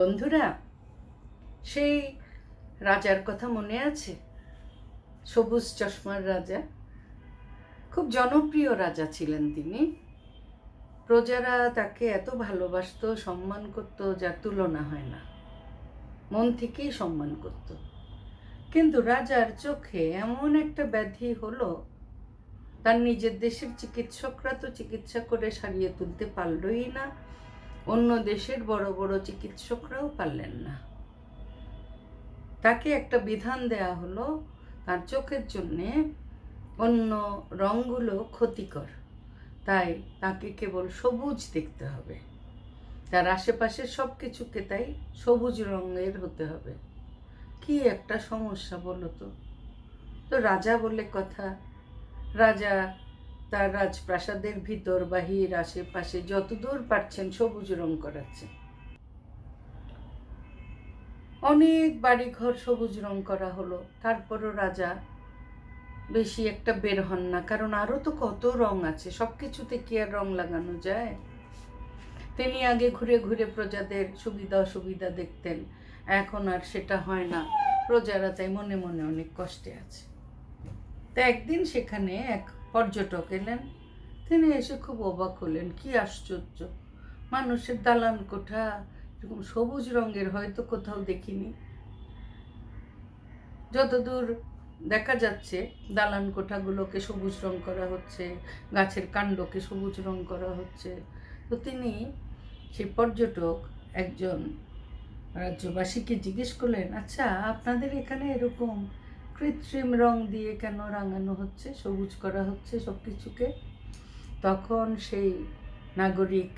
বন্ধুরা, সেই রাজার কথা মনে আছে? সবুজ চশমার রাজা। খুব জনপ্রিয় রাজা ছিলেন তিনি। প্রজারা তাকে এত ভালোবাসতো, সম্মান করত, যার তুলনা হয় না। মন থেকেই সম্মান করত। কিন্তু রাজার চোখে এমন একটা ব্যাধি হলো, তার নিজের দেশের চিকিৎসকরা তো চিকিৎসা করে সারিয়ে তুলতে পারলই না। অন্য দেশের বড় বড় চিকিৎসকরাও পারলেন না। তাকে একটা বিধান দেয়া হলো, তার চোখের জন্যে অন্য রঙগুলো ক্ষতিকর। তাই তাকে কেবল সবুজ দেখতে হবে। তার আশেপাশের সব কিছুকে তাই সবুজ রঙের হতে হবে। কি একটা সমস্যা বলো তো? তো রাজা বলে কথা। রাজা তার রাজপ্রাসাদের ভিতর বাহির আশেপাশে যতদূর পারছেন সবুজ রং করাচ্ছে। অনেক বাড়িঘর সবুজ রং করা হলো। তারপরও রাজা বেশি একটা বের হন না, কারণ আরও তো কত রং আছে সব কিছুতে কি আর রং লাগানো যায়? তিনি আগে ঘুরে ঘুরে প্রজাদের সুবিধা অসুবিধা দেখতেন, এখন আর সেটা হয় না। প্রজারা তাই মনে মনে অনেক কষ্টে আছে। তা একদিন সেখানে এক পর্যটক এলেন। তিনি এসে খুব অবাক হলেন, কি আশ্চর্য! মানুষের দালান কোঠা, এরকম সবুজ রঙের হয়তো কোথাও দেখিনি। যতদূর দেখা যাচ্ছে, দালান কোঠাগুলোকে সবুজ রং করা হচ্ছে, গাছের কাণ্ডকে সবুজ রং করা হচ্ছে। তো তিনি সেই পর্যটক একজন রাজ্যবাসীকে জিজ্ঞেস করলেন আচ্ছা আপনাদের এখানে এরকম কৃত্রিম রং দিয়ে কেন রাঙানো হচ্ছে, সবুজ করা হচ্ছে সব কিছুকে তখন সেই নাগরিক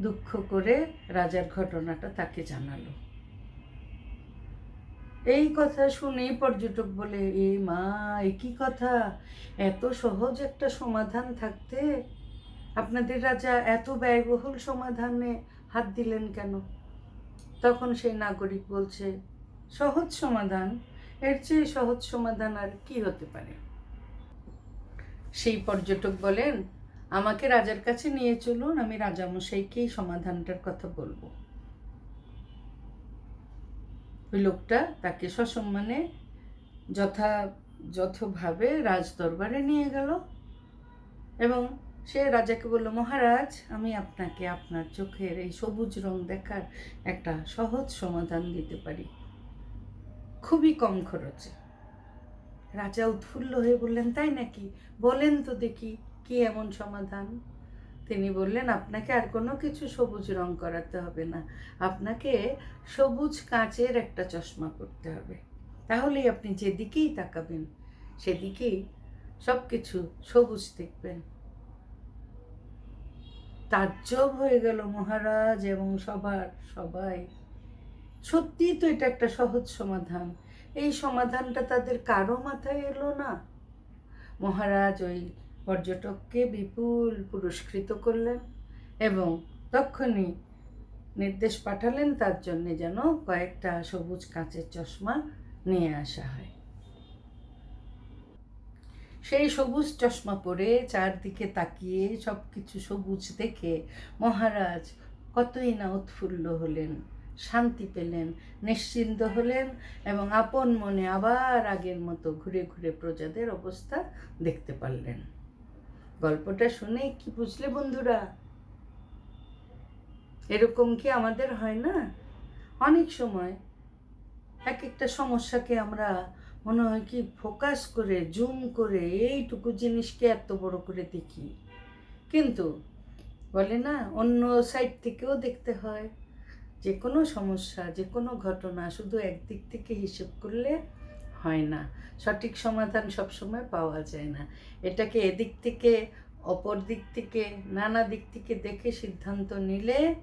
দুঃখ করে রাজার ঘটনাটা তাকে জানালো। এই কথা শুনেই পর্যটক বলে, এ মা, এ কি কথা? এত সহজ একটা সমাধান থাকতে? আপনাদের রাজা এত ব্যয়বহুল সমাধানে হাত দিলেন কেন? তখন সেই নাগরিক বলছে, সহজ সমাধান। এর চেয়ে সহজ সমাধান আর কি হতে পারে? সেই পর্যটক বলেন, আমাকে রাজার কাছে নিয়ে চলুন, আমি রাজামশাইকেই সমাধানটার কথা বলব। ওই লোকটা তাকে সসম্মানে যথা যথভাবে রাজ দরবারে নিয়ে গেল এবং সে রাজাকে বলল, মহারাজ, আমি আপনাকে আপনার চোখের এই সবুজ রং দেখার একটা সহজ সমাধান দিতে পারি। খুবই কম খরচে। রাজা উৎফুল্ল হয়ে বললেন, তাই নাকি? বলেন তো দেখি, কি এমন সমাধান? তিনি বললেন, আপনাকে আর কোনো কিছু সবুজ রং করাতে হবে না। আপনাকে সবুজ কাঁচের একটা চশমা করতে হবে। তাহলেই আপনি যেদিকেই তাকাবেন, সেদিকেই সব কিছু সবুজ দেখবেন। তাজ্জব হয়ে গেল মহারাজ এবং সবার সবাই। সত্যি তো এটা একটা সহজ সমাধান। এই সমাধানটা তাদের কারও মাথায় এলো না। মহারাজ ওই পর্যটককে বিপুল পুরস্কৃত করলেন এবং তখনই নির্দেশ পাঠালেন তার জন্য যেন কয়েকটা সবুজ কাঁচের চশমা নিয়ে আসা হয়। সেই সবুজ চশমা পরে চারদিকে তাকিয়ে সব কিছু সবুজ দেখে মহারাজ কতই না উৎফুল্ল হলেন। শান্তি পেলেন, নিশ্চিন্ত হলেন এবং আপন মনে আবার আগের মতো ঘুরে ঘুরে প্রজাদের অবস্থা দেখতে পারলেন। গল্পটা শুনে কি বুঝলে বন্ধুরা? এরকম কি আমাদের হয় না? অনেক সময় এক একটা সমস্যাকে আমরা মনে হয় কি ফোকাস করে, জুম করে এইটুকু জিনিসকে এত বড় করে দেখি। কিন্তু বলে না, অন্য সাইড থেকেও দেখতে হয়। যে কোনো সমস্যা যে কোনো ঘটনা শুধু একদিক থেকে হিসেব করলে হয় না। সঠিক সমাধান সবসময় পাওয়া যায় না। এটাকে এদিক থেকে, অপর দিক থেকে, নানা দিক থেকে দেখে সিদ্ধান্ত নিলে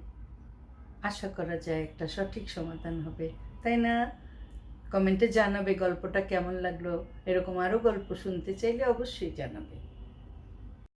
আশা করা যায় একটা সঠিক সমাধান হবে। তাই না? কমেন্টে জানাবে গল্পটা কেমন লাগল? এরকম আরও গল্প শুনতে চাইলে অবশ্যই জানাবে।